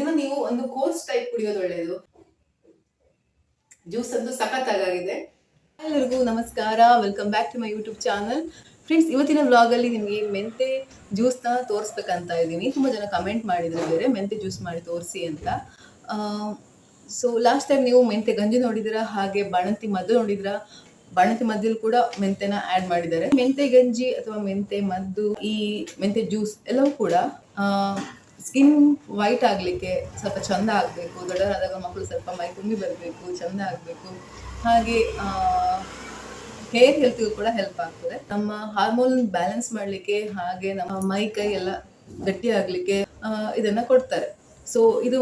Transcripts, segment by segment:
ಇದನ್ನ ನೀವು ಒಂದು ಕೋರ್ಸ್ ಟೈಪ್ ಕುಡಿಯೋದು ಒಳ್ಳೆಯದು ಜ್ಯೂಸ್ ಅಂತೂ ಸಖತ್ತಾಗಿದೆ ಎಲ್ಲರಿಗೂ ನಮಸ್ಕಾರ. Welcome back to my YouTube channel friends ಇವತ್ತಿನ ವ್ಲಾಗಲ್ಲಿ ನಿಮಗೆ ಮೆಂತೆ ಜ್ಯೂಸ್ನ ತೋರಿಸ್ಬೇಕಂತ ಇದ್ದೀನಿ. ತುಂಬ ಜನ ಕಮೆಂಟ್ ಮಾಡಿದ್ರು, ಬೇರೆ ಮೆಂತೆ ಜ್ಯೂಸ್ ಮಾಡಿ ತೋರಿಸಿ ಅಂತ. ಸೊ ಲಾಸ್ಟ್ ಟೈಮ್ ನೀವು ಮೆಂತೆ ಗಂಜಿ ನೋಡಿದಿರ, ಹಾಗೆ ಬಾಣಂತಿ ಮದ್ದು ನೋಡಿದ್ರ, ಬಾಣಂತಿ ಮದ್ದಲ್ಲಿ ಕೂಡ ಮೆಂತೆನ ಆ್ಯಡ್ ಮಾಡಿದ್ದಾರೆ. ಮೆಂತೆ ಗಂಜಿ ಅಥವಾ ಮೆಂತೆ ಮದ್ದು, ಈ ಮೆಂತೆ ಜ್ಯೂಸ್ ಎಲ್ಲವೂ ಕೂಡ ಸ್ಕಿನ್ ವೈಟ್ ಆಗಲಿಕ್ಕೆ ಸ್ವಲ್ಪ ಚಂದ ಆಗಬೇಕು, ದೊಡ್ಡವರಾದಾಗ ಮಕ್ಕಳು ಸ್ವಲ್ಪ ಮೈ ತುಂಬಿ ಬರಬೇಕು, ಚಂದ ಆಗಬೇಕು. ಹಾಗೆ ಹೇರ್ ಹೆಲ್ತ್ಗೂ ಕೂಡ ಹೆಲ್ಪ್ ಆಗ್ತದೆ. ನಮ್ಮ ಹಾರ್ಮೋನ್ ಬ್ಯಾಲೆನ್ಸ್ ಮಾಡಲಿಕ್ಕೆ ಹಾಗೆ ನಮ್ಮ ಮೈ ಕೈ ಎಲ್ಲ ಗಟ್ಟಿ ಆಗಲಿಕ್ಕೆ ಇದನ್ನ ಕೊಡ್ತಾರೆ. ಸೊ ಇದು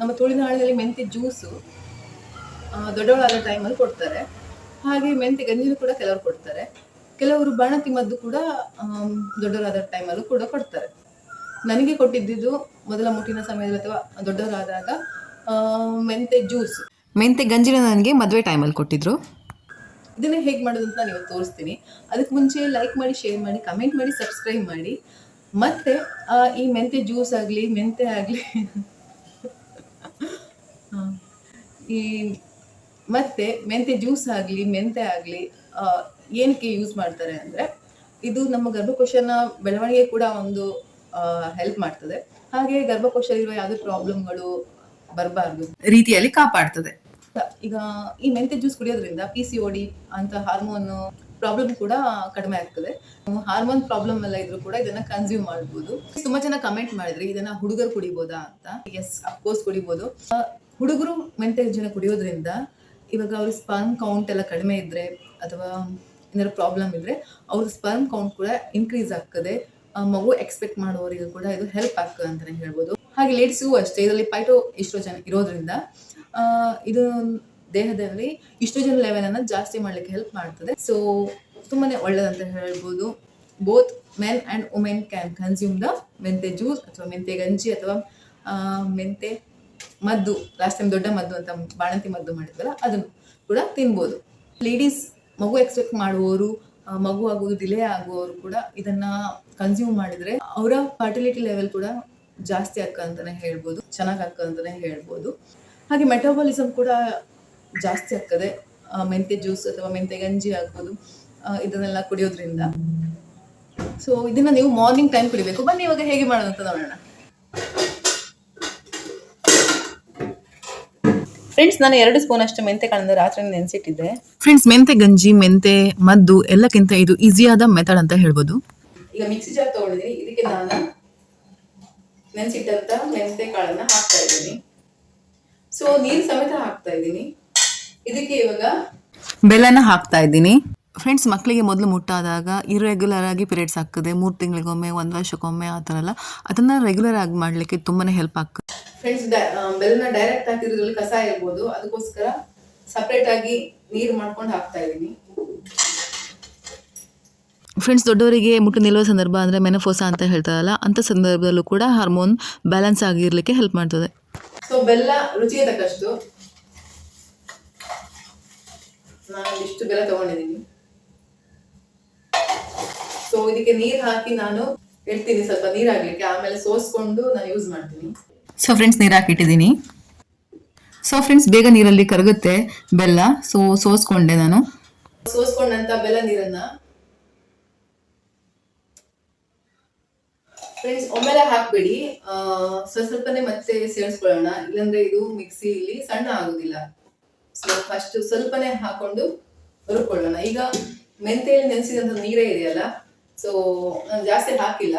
ನಮ್ಮ ತುಳಿನಾಡಿನಲ್ಲಿ ಮೆಂತ್ಯ ಜ್ಯೂಸು ದೊಡ್ಡವಳಾದ ಟೈಮಲ್ಲಿ ಕೊಡ್ತಾರೆ. ಹಾಗೆ ಮೆಂತ್ಯ ಗಂಜಿನೂ ಕೂಡ ಕೆಲವರು ಕೊಡ್ತಾರೆ. ಕೆಲವರು ಬಾಣತಿ ಮದ್ದು ಕೂಡ ದೊಡ್ಡವರಾದ ಟೈಮಲ್ಲೂ ಕೂಡ ಕೊಡ್ತಾರೆ. ನನಗೆ ಕೊಟ್ಟಿದ್ದಿದ್ದು ಮೊದಲ ಮುಟ್ಟಿನ ಸಮಯದಲ್ಲಿ ಅಥವಾ ದೊಡ್ಡವರಾದಾಗ ಮೆಂತೆ ಜ್ಯೂಸ್. ಮೆಂತೆ ಗಂಜಿನ ನನಗೆ ಮದುವೆ ಟೈಮಲ್ಲಿ ಕೊಟ್ಟಿದ್ರು. ಇದನ್ನ ಹೇಗೆ ಮಾಡೋದು ಅಂತ ನೀವು ತೋರಿಸ್ತೀನಿ. ಅದಕ್ಕೆ ಮುಂಚೆ ಲೈಕ್ ಮಾಡಿ ಶೇರ್ ಮಾಡಿ ಕಮೆಂಟ್ ಮಾಡಿ ಸಬ್ಸ್ಕ್ರೈಬ್ ಮಾಡಿ. ಮತ್ತೆ ಈ ಮೆಂತೆ ಜ್ಯೂಸ್ ಆಗಲಿ ಮೆಂತೆ ಆಗಲಿ. ಈ ಮತ್ತೆ ಮೆಂತೆ ಜ್ಯೂಸ್ ಆಗಲಿ ಮೆಂತೆ ಆಗಲಿ ಏನಕ್ಕೆ ಯೂಸ್ ಮಾಡ್ತಾರೆ ಅಂದರೆ ಇದು ನಮ್ಮ ಗರ್ಭಕೋಶನ ಬೆಳವಣಿಗೆ ಕೂಡ ಒಂದು ಹೆಲ್ಪ್ ಮಾಡ್ತದೆ. ಹಾಗೆ ಗರ್ಭಕೋಶದಲ್ಲಿರುವ ಯಾವುದೇ ಪ್ರಾಬ್ಲಮ್ಗಳು ಬರಬಾರ್ದು. ರೀತಿಯಲ್ಲಿ ಕಾಪಾಡ್ತದೆ. ಈಗ ಈ ಮೆಂತೆ ಜ್ಯೂಸ್ ಕುಡಿಯೋದ್ರಿಂದ ಪಿ ಸಿ ಓಡಿ ಅಂತ ಹಾರ್ಮೋನ್ ಪ್ರಾಬ್ಲಮ್ ಕೂಡ ಕಡಿಮೆ ಆಗ್ತದೆ. ಹಾರ್ಮೋನ್ ಪ್ರಾಬ್ಲಮ್ ಎಲ್ಲ ಇದ್ರೂ ಕೂಡ ಇದನ್ನ ಕನ್ಸ್ಯೂಮ್ ಮಾಡಬಹುದು ತುಂಬಾ ಜನ ಕಮೆಂಟ್ ಮಾಡಿದ್ರೆ ಇದನ್ನ ಹುಡುಗರು ಕುಡಿಬೋದಾ ಅಂತ. ಎಸ್ ಅಫ್ಕೋರ್ಸ್ ಕುಡಿಬಹುದು ಹುಡುಗರು ಮೆಂತೆ ಜ್ಯೂಸ್ ಕುಡಿಯೋದ್ರಿಂದ ಇವಾಗ ಅವ್ರ ಸ್ಪರ್ಮ್ ಕೌಂಟ್ ಎಲ್ಲ ಕಡಿಮೆ ಇದ್ರೆ ಅಥವಾ ಏನಾದ್ರು ಪ್ರಾಬ್ಲಮ್ ಇದ್ರೆ ಅವ್ರ ಸ್ಪರ್ಮ್ ಕೌಂಟ್ ಕೂಡ ಇನ್ಕ್ರೀಸ್ ಆಗ್ತದೆ. ಮಗು ಎಕ್ಸ್ಪೆಕ್ಟ್ ಮಾಡುವವರಿಗೂ ಕೂಡ ಇದು ಹೆಲ್ಪ್ ಆಗ್ತದೆ ಅಂತಾನೆ ಹೇಳ್ಬೋದು. ಹಾಗೆ ಲೇಡೀಸ್ಗೂ ಅಷ್ಟೇ, ಇದರಲ್ಲಿ ಪೈಟೋ ಇಸ್ಟ್ರೋಜನ್ ಇರೋದ್ರಿಂದ ಇದು ದೇಹದಲ್ಲಿ ಇಸ್ಟ್ರೋಜನ್ ಲೆವೆಲ್ ಅನ್ನ ಜಾಸ್ತಿ ಮಾಡ್ಲಿಕ್ಕೆ ಹೆಲ್ಪ್ ಮಾಡ್ತದೆ. ಸೊ ತುಂಬಾನೇ ಒಳ್ಳೇದಂತ ಹೇಳ್ಬೋದು. Both men and women can consume the menthe juice ಅಥವಾ ಮೆಂತೆ ಗಂಜಿ ಅಥವಾ ಮೆಂತೆ ಮದ್ದು ಲಾಸ್ಟ್ ಟೈಮ್ ದೊಡ್ಡ ಮದ್ದು ಅಂತ ಬಾಣಂತಿ ಮದ್ದು ಮಾಡಿದ್ವಲ್ಲ, ಅದನ್ನು ಕೂಡ ತಿನ್ಬೋದು. ಲೇಡೀಸ್ ಮಗು ಎಕ್ಸ್ಪೆಕ್ಟ್ ಮಾಡುವವರು ಮಗು ಆಗುವುದು ಡಿಲೇ ಆಗುವವರು ಕೂಡ ಇದನ್ನ ಕನ್ಸ್ಯೂಮ್ ಮಾಡಿದ್ರೆ ಅವರ ಫರ್ಟಿಲಿಟಿ ಲೆವೆಲ್ ಕೂಡ ಜಾಸ್ತಿ ಅಕ್ಕ ಅಂತಾನೆ ಹೇಳ್ಬೋದು, ಚೆನ್ನಾಗಿ ಅಕ್ಕ ಅಂತಾನೆ ಹೇಳ್ಬೋದು. ಹಾಗೆ ಮೆಟಾಬಾಲಿಸಮ್ ಕೂಡ ಜಾಸ್ತಿ ಆಗ್ತದೆ. ಮೆಂತೆ ಜ್ಯೂಸ್ ಅಥವಾ ಮೆಂತೆ ಗಂಜಿ ಆಗ್ಬೋದು ಇದನ್ನೆಲ್ಲ ಕುಡಿಯೋದ್ರಿಂದ. ಸೊ ಇದನ್ನ ನೀವು ಮಾರ್ನಿಂಗ್ ಟೈಮ್ ಕುಡಿಬೇಕು. ಬನ್ನಿ ಇವಾಗ ಹೇಗೆ ಮಾಡೋದಂತ ನೋಡೋಣ. ಫ್ರೆಂಡ್ಸ್ ನಾನು ಎರಡು ಸ್ಪೂನ್ ಅಷ್ಟು ಮೆಂತೆ ಕಾಳನ್ನ ರಾತ್ರಿ ನೆನೆಸಿಟ್ಟಿದ್ದೆ. ಫ್ರೆಂಡ್ಸ್ ಮೆಂತೆ ಗಂಜಿ ಮೆಂತೆ ಮದ್ದು ಎಲ್ಲಕ್ಕಿಂತ ಇದು ಈಸಿಯಾದ ಮೆಥಡ್ ಅಂತ ಹೇಳ್ಬೋದು. ಈಗ ಮಿಕ್ಸಿ ಜಾರ್ ತಗೊಂಡಿದ್ದೀನಿ. ಇದಕ್ಕೆ ನಾನು ನೆನೆಸಿಟ್ಟಂತ ಮೆಂತೆ ಕಾಳನ್ನ ಹಾಕ್ತಾ ಇದ್ದೀನಿ. ಸೊ ನೀರು ಸಮೇತ ಹಾಕ್ತಾ ಇದ್ದೀನಿ. ಇದಕ್ಕೆ ಇವಾಗ ಬೆಲ್ಲನ ಹಾಕ್ತಾ ಇದ್ದೀನಿ. ಫ್ರೆಂಡ್ಸ್ ಮಕ್ಕಳಿಗೆ ಮೊದಲು ಮುಟ್ಟಾದಾಗ ಇರ್ರೆಗ್ಯುಲರ್ ಆಗಿ ಪೀರಿಯಡ್ಸ್ ಆಗ್ತದೆ. ಮೂರು ತಿಂಗಳಿಗೊಮ್ಮೆ ಒಂದು ವರ್ಷಕ್ಕೊಮ್ಮೆ ಆ ಥರ ಎಲ್ಲ. ಅದನ್ನು ರೆಗ್ಯುಲರ್ ಆಗಿ ಮಾಡಲಿಕ್ಕೆ ತುಂಬಾ ಹೆಲ್ಪ್ ಆಗ್ತದೆ. ಫ್ರೆಂಡ್ಸ್ ಬೆಲ್ಲನ ಡೈರೆಕ್ಟ್ ಹಾಕಿರೋದ್ರಲ್ಲಿ ಕಸ ಇರ್ಬೋದು. ಅದಕ್ಕೋಸ್ಕರ ಸಪ್ರೇಟ್ ಆಗಿ ನೀರು ಮಾಡ್ಕೊಂಡು ಹಾಕ್ತಾ ಇದ್ದೀನಿ. ಫ್ರೆಂಡ್ಸ್ ದೊಡ್ಡವರಿಗೆ ಮುಟ್ಟು ನಿಲ್ಲುವ ಸಂದರ್ಭ ಅಂದರೆ ಮೆನಫೋಸ ಅಂತ ಹೇಳ್ತಾರಲ್ಲ ಅಂತ ಸಂದರ್ಭದಲ್ಲೂ ಕೂಡ ಹಾರ್ಮೋನ್ ಬ್ಯಾಲೆನ್ಸ್ ಆಗಿರಲಿಕ್ಕೆ ಹೆಲ್ಪ್ ಮಾಡ್ತದೆ. ಸೊ ಬೆಲ್ಲ ರುಚಿಗೆ ತಕ್ಕಷ್ಟು ನಾನು ಇಷ್ಟು ಬೆಲ್ಲ ತಗೊಂಡಿದ್ದೀನಿ. ಸೊ ಇದಕ್ಕೆ ನೀರು ಹಾಕಿ ನಾನು ಇಡ್ತೀನಿ ಸ್ವಲ್ಪ ನೀರು ಹಾಕ್ಲಿಕ್ಕೆ. ಆಮೇಲೆ ಸೋಸ್ಕೊಂಡು ನಾನು ಯೂಸ್ ಮಾಡ್ತೀನಿ. ಸೊ ಫ್ರೆಂಡ್ಸ್ ನೀರು ಹಾಕಿಟ್ಟಿದ್ದೀನಿ. ಸೊ ಫ್ರೆಂಡ್ಸ್ ಬೇಗ ನೀರಲ್ಲಿ ಕರಗುತ್ತೆ ಬೆಲ್ಲ. ಸೊ ಸೋಸ್ಕೊಂಡೆ ನಾನು. ಸೋಸ್ಕೊಂಡಂತ ಬೆಲ್ಲ ನೀರನ್ನ. ಫ್ರೆಂಡ್ಸ್ ಒಮ್ಮೆಲೆ ಹಾಕ್ಬೇಡಿ. ಸ್ವಲ್ಪ ಸ್ವಲ್ಪನೇ ಮತ್ತೆ ಸೇರಿಸ್ಕೊಳ್ಳೋಣ ಇಲ್ಲಾಂದ್ರೆ ಇದು ಮಿಕ್ಸಿಲಿ ಸಣ್ಣ ಆಗುದಿಲ್ಲ. ಸೊ ಫಸ್ಟ್ ಸ್ವಲ್ಪನೇ ಹಾಕೊಂಡು ಹುರ್ಕೊಳ್ಳೋಣ ಈಗ ಮೆಂತೆಯಲ್ಲಿ ನೆನೆಸಿದಂತ ನೀರೇ ಇದೆಯಲ್ಲ ಸೊ ನಾನು ಜಾಸ್ತಿ ಹಾಕಿಲ್ಲ.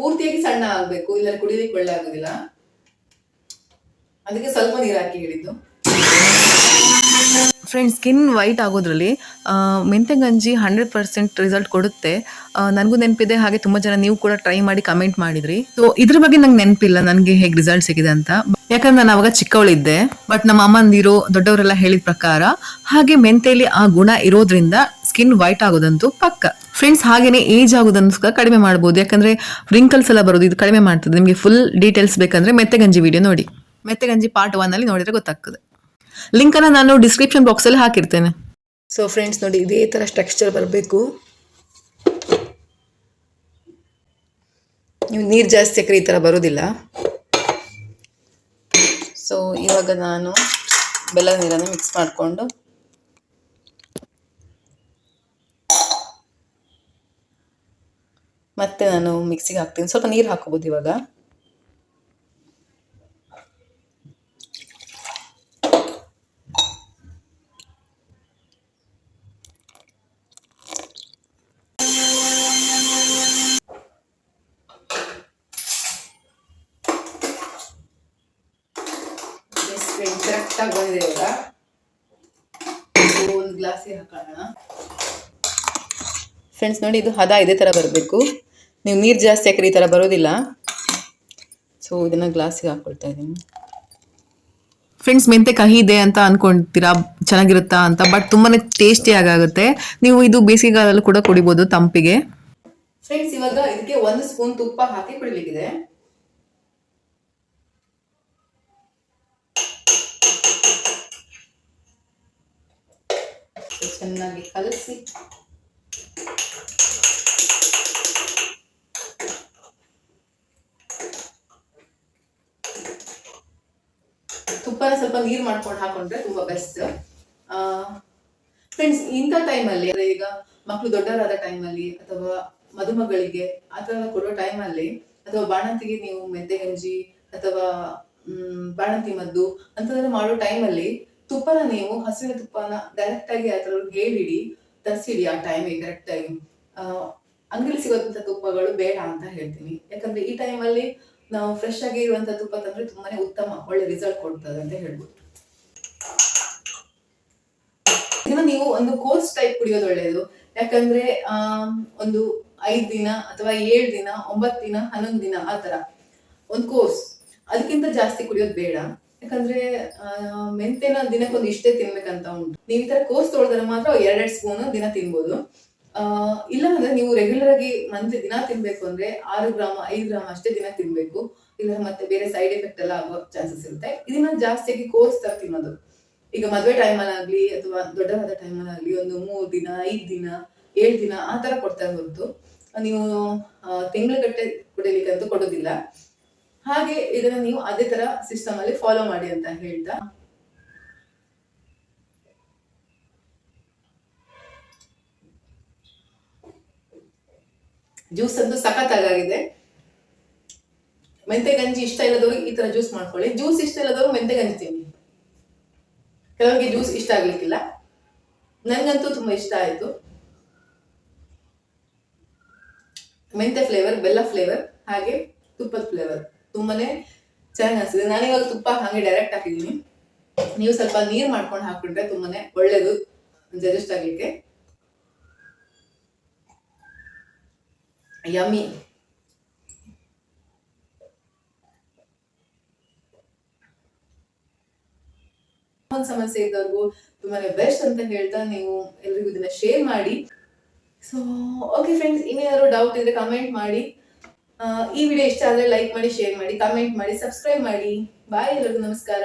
ಪೂರ್ತಿಯಾಗಿ ಸಣ್ಣ ಆಗ್ಬೇಕು ಇಲ್ಲ ಕುಡಿಲಿಕ್ಕೆ ಒಳ್ಳೆ ಆಗುದಿಲ್ಲ. ಅದಕ್ಕೆ ಸ್ವಲ್ಪ ನೀರು ಹಾಕಿ ಹೇಳಿದ್ದು. ಫ್ರೆಂಡ್ಸ್ ಸ್ಕಿನ್ ವೈಟ್ ಆಗೋದ್ರಲ್ಲಿ ಮೆಂತೆ ಗಂಜಿ ಹಂಡ್ರೆಡ್ ಪರ್ಸೆಂಟ್ ರಿಸಲ್ಟ್ ಕೊಡುತ್ತೆ. ನನಗೂ ನೆನಪಿದೆ, ಹಾಗೆ ತುಂಬ ಜನ ನೀವು ಕೂಡ ಟ್ರೈ ಮಾಡಿ ಕಮೆಂಟ್ ಮಾಡಿದ್ರಿ. ಸೊ ಇದ್ರ ಬಗ್ಗೆ ನಂಗೆ ನೆನಪಿಲ್ಲ, ನನಗೆ ಹೇಗೆ ರಿಸಲ್ಟ್ ಸಿಗಿದೆ ಅಂತ. ಯಾಕಂದ್ರೆ ನಾನು ಅವಾಗ ಚಿಕ್ಕವಳಿದ್ದೆ ಬಟ್ ನಮ್ಮ ಅಮ್ಮಂದಿರು, ದೊಡ್ಡವರೆಲ್ಲ ಹೇಳಿದ ಪ್ರಕಾರ, ಹಾಗೆ ಮೆಂತೆಯಲ್ಲಿ ಆ ಗುಣ ಇರೋದ್ರಿಂದ ಸ್ಕಿನ್ ವೈಟ್ ಆಗೋದಂತೂ ಪಕ್ಕ. ಫ್ರೆಂಡ್ಸ್ ಹಾಗೇನೆ ಏಜ್ ಆಗೋದನ್ನು ಸಹ ಕಡಿಮೆ ಮಾಡ್ಬೋದು. ಯಾಕಂದ್ರೆ ರಿಂಕಲ್ಸ್ ಎಲ್ಲ ಬರೋದು, ಇದು ಕಡಿಮೆ ಮಾಡ್ತದೆ. ನಿಮಗೆ ಫುಲ್ ಡೀಟೇಲ್ಸ್ ಬೇಕಂದ್ರೆ ಮೆತ್ತೆಗಂಜಿ ವಿಡಿಯೋ ನೋಡಿ. ಮೆತ್ತೆಗಂಜಿ ಪಾರ್ಟ್ ಒನ್ನಲ್ಲಿ ನೋಡಿದ್ರೆ ಗೊತ್ತಾಗ್ತದೆ. ಲಿಂಕ್ ಅನ್ನ ನಾನು ಡಿಸ್ಕ್ರಿಪ್ಷನ್ ಬಾಕ್ಸ್ ಅಲ್ಲಿ ಹಾಕಿರ್ತೇನೆ. ಸೊ ಫ್ರೆಂಡ್ಸ್ ನೋಡಿ ಇದೇ ಥರ ಸ್ಟ್ರಕ್ಚರ್ ಬರಬೇಕು. ನೀವು ನೀರು ಜಾಸ್ತಿ ಹಾಕಿದ್ರೆ ಈ ಥರ ಬರೋದಿಲ್ಲ. ಸೊ ಇವಾಗ ನಾನು ಬೆಲ್ಲ ನೀರನ್ನು ಮಿಕ್ಸ್ ಮಾಡಿಕೊಂಡು ಮತ್ತೆ ನಾನು ಮಿಕ್ಸಿಗೆ ಹಾಕ್ತೀನಿ. ಸ್ವಲ್ಪ ನೀರು ಹಾಕೋಬೋದು ಇವಾಗ. ಕರೆಕ್ಟಾಗಿ ಬಂದಿದೆ ಇವಾಗ. ಒಂದು ಗ್ಲಾಸಿಗೆ ಹಾಕೋಣ. ಫ್ರೆಂಡ್ಸ್ ನೋಡಿ ಇದು ಹದ ಇದೇ ಥರ ಬರಬೇಕು. ನೀವು ನೀರು ಜಾಸ್ತಿ ಹಾಕಿದ್ರೆ ಈ ಥರ ಬರೋದಿಲ್ಲ. ಸೊ ಇದನ್ನು ಗ್ಲಾಸಿಗೆ ಹಾಕ್ಕೊಳ್ತಾ ಇದ್ದೀನಿ. ಫ್ರೆಂಡ್ಸ್ ಮೆಂತೆ ಕಹಿ ಇದೆ ಅಂತ ಅನ್ಕೊಂತೀರಾ? ಚೆನ್ನಾಗಿರುತ್ತಾ ಅಂತ? ಬಟ್ ತುಂಬಾನೇ ಟೇಸ್ಟಿ ಆಗುತ್ತೆ ನೀವು ಇದು ಬೇಸಿಗೆಗಾಲಲ್ಲೂ ಕೂಡ ಕುಡಿಬಹುದು ತಂಪಿಗೆ. ಫ್ರೆಂಡ್ಸ್ ಇವಾಗ ಇದಕ್ಕೆ ಒಂದು ಸ್ಪೂನ್ ತುಪ್ಪ ಹಾಕಿ ಕುಡಿಲಿಕ್ಕಿದೆ. ಚೆನ್ನಾಗಿ ಕಲಸಿ. ತುಪ್ಪನ ಸ್ವಲ್ಪ ನೀರು ಮಾಡ್ಕೊಂಡು ಹಾಕೊಂಡ್ರೆ ತುಂಬಾ ಬೆಸ್ಟ್ ಫ್ರೆಂಡ್ಸ್ ಇಂಥ ಟೈಮಲ್ಲಿ ಈಗ ಮಕ್ಕಳು ದೊಡ್ಡವರಾದ ಟೈಮಲ್ಲಿ ಅಥವಾ ಮದುಮಗಳಿಗೆ ಆ ಥರ ಕೊಡೋ ಟೈಮಲ್ಲಿ ಅಥವಾ ಬಾಣಂತಿಗೆ ನೀವು ಮೆಂತೆ ಗಂಜಿ, ಅಥವಾ ಬಾಣಂತಿ ಮದ್ದು ಅಂಥದ್ದನ್ನು ಮಾಡೋ ಟೈಮಲ್ಲಿ ತುಪ್ಪನ ನೀವು, ಹಸಿರು ತುಪ್ಪನ ಡೈರೆಕ್ಟ್ ಆಗಿ ಆ ಥರ ಹೇಳಿಡಿ, ತರಿಸಿಡಿ ಆ ಟೈಮಿಗೆ ಕರೆಕ್ಟ್ ಆಗಿ. ಅಂಗಡಿ ಸಿಗೋದಂಥ ತುಪ್ಪಗಳು ಬೇಡ ಅಂತ ಹೇಳ್ತೀನಿ. ಯಾಕಂದ್ರೆ ಈ ಟೈಮಲ್ಲಿ ನಾವು ಫ್ರೆಶ್ ಆಗಿ ಇರುವಂತ ತುಪ್ಪ ತಂದ್ರೆ ತುಂಬಾನೇ ಉತ್ತಮ, ಒಳ್ಳೆ ರಿಸಲ್ಟ್ ಕೊಡ್ತದೆ ಅಂತ ಹೇಳ್ಬೋದು. ಇದನ್ನ ನೀವು ಒಂದು ಕೋರ್ಸ್ ಟೈಪ್ ಕುಡಿಯೋದು ಒಳ್ಳೆಯದು ಯಾಕಂದ್ರೆ, ಆ, ಒಂದು ಐದ್ ದಿನ ಅಥವಾ ಏಳು ದಿನ ಒಂಬತ್ ದಿನ, ಹನ್ನೊಂದು ದಿನ ಆ ತರ ಒಂದು ಕೋರ್ಸ್ ಅದಕ್ಕಿಂತ ಜಾಸ್ತಿ ಕುಡಿಯೋದು ಬೇಡ. ಯಾಕಂದ್ರೆ ಮೆಂತೆನ ದಿನಕ್ಕೊಂದು ಇಷ್ಟೇ ತಿನ್ಬೇಕಂತ ಉಂಟು. ನೀವು ಈ ತರ ಕೋರ್ಸ್ ತೊಳೆದ್ರೆ ಮಾತ್ರ ಎರಡೆರಡು ಸ್ಪೂನ್ ದಿನ ತಿನ್ಬೋದು. ಇಲ್ಲ ಅಂದ್ರೆ ನೀವು ರೆಗ್ಯುಲರ್ ಆಗಿ ಮಂತ್ಲಿ ದಿನ ತಿನ್ಬೇಕು ಅಂದ್ರೆ ಆರು ಗ್ರಾಮ, ಐದು ಗ್ರಾಮ ಅಷ್ಟೇ ದಿನ ತಿನ್ಬೇಕು. ಇಲ್ಲ ಮತ್ತೆ ಬೇರೆ ಸೈಡ್ ಎಫೆಕ್ಟ್ ಎಲ್ಲ ಆಗೋ ಚಾನ್ಸಸ್ ಇರುತ್ತೆ. ಇದನ್ನ ಜಾಸ್ತಿಯಾಗಿ ಕೋರ್ಸ್ ತರ ತಿನ್ನೋದು. ಈಗ ಮದುವೆ ಟೈಮಲ್ಲಾಗ್ಲಿ ಅಥವಾ ದೊಡ್ಡವಾದ ಟೈಮಲ್ಲಾಗ್ಲಿ ಒಂದು ಮೂರು ದಿನ, ಐದು ದಿನ, ಏಳು ದಿನ ಆ ತರ ಕೊಡ್ತಾ ಹೊರತು ನೀವು ತಿಂಗಳಗಟ್ಟೆ ಕೊಡಲಿಕ್ಕಂತೂ ಕೊಡೋದಿಲ್ಲ. ಹಾಗೆ ಇದನ್ನ ನೀವು ಅದೇ ತರ ಸಿಸ್ಟಮ್ ಅಲ್ಲಿ ಫಾಲೋ ಮಾಡಿ ಅಂತ ಹೇಳ್ತಾ. ಜ್ಯೂಸ್ ಅಂತೂ ಸಖತ್ತಾಗಿದೆ ಮೆಂತೆ ಗಂಜಿ ಇಷ್ಟ ಇಲ್ಲದವ್ರು ಈ ತರ ಜ್ಯೂಸ್ ಮಾಡ್ಕೊಳ್ಳಿ. ಜ್ಯೂಸ್ ಇಷ್ಟ ಇಲ್ಲದವ್ರು ಮೆಂತೆ ಗಂಜಿ ತಿನ್ನಿ. ಕೆಲವರಿಗೆ ಜ್ಯೂಸ್ ಇಷ್ಟ ಆಗ್ಲಿಕ್ಕಿಲ್ಲ. ನನಗಂತೂ ತುಂಬಾ ಇಷ್ಟ ಆಯ್ತು. ಮೆಂತೆ ಫ್ಲೇವರ್, ಬೆಲ್ಲ ಫ್ಲೇವರ್, ಹಾಗೆ ತುಪ್ಪದ ಫ್ಲೇವರ್. ತುಂಬಾನೇ ಚೆನ್ನಾಗಿ ಅನಿಸಿದೆ ನಾನಿವಾಗ ತುಪ್ಪ ಹಾಗೆ ಡೈರೆಕ್ಟ್ ಹಾಕಿದ್ದೀನಿ. ನೀವು ಸ್ವಲ್ಪ ನೀರ್ ಮಾಡ್ಕೊಂಡು ಹಾಕ್ಬಿಟ್ರೆ ತುಂಬಾನೇ ಒಳ್ಳೇದು. ಜಸ್ಟ್ ಆಗ್ಲಿಕ್ಕೆ. ಒಂದು ಸಮಸ್ಯೆ ಇದ್ದವ್ರಿಗೂ ತುಂಬಾನೇ ಬೆಸ್ಟ್ ಅಂತ ಹೇಳ್ತಾ ನೀವು ಎಲ್ರಿಗೂ ಇದನ್ನ ಶೇರ್ ಮಾಡಿ. ಸೊ ಓಕೆ ಫ್ರೆಂಡ್ಸ್ ಇನ್ನೇನಾದ್ರು ಡೌಟ್ ಇದ್ರೆ ಕಮೆಂಟ್ ಮಾಡಿ. ಈ ವಿಡಿಯೋ ಇಷ್ಟ ಆದ್ರೆ ಲೈಕ್ ಮಾಡಿ ಶೇರ್ ಮಾಡಿ ಕಮೆಂಟ್ ಮಾಡಿ ಸಬ್ಸ್ಕ್ರೈಬ್ ಮಾಡಿ. ಬಾಯ್ ಎಲ್ಲರಿಗೂ ನಮಸ್ಕಾರ.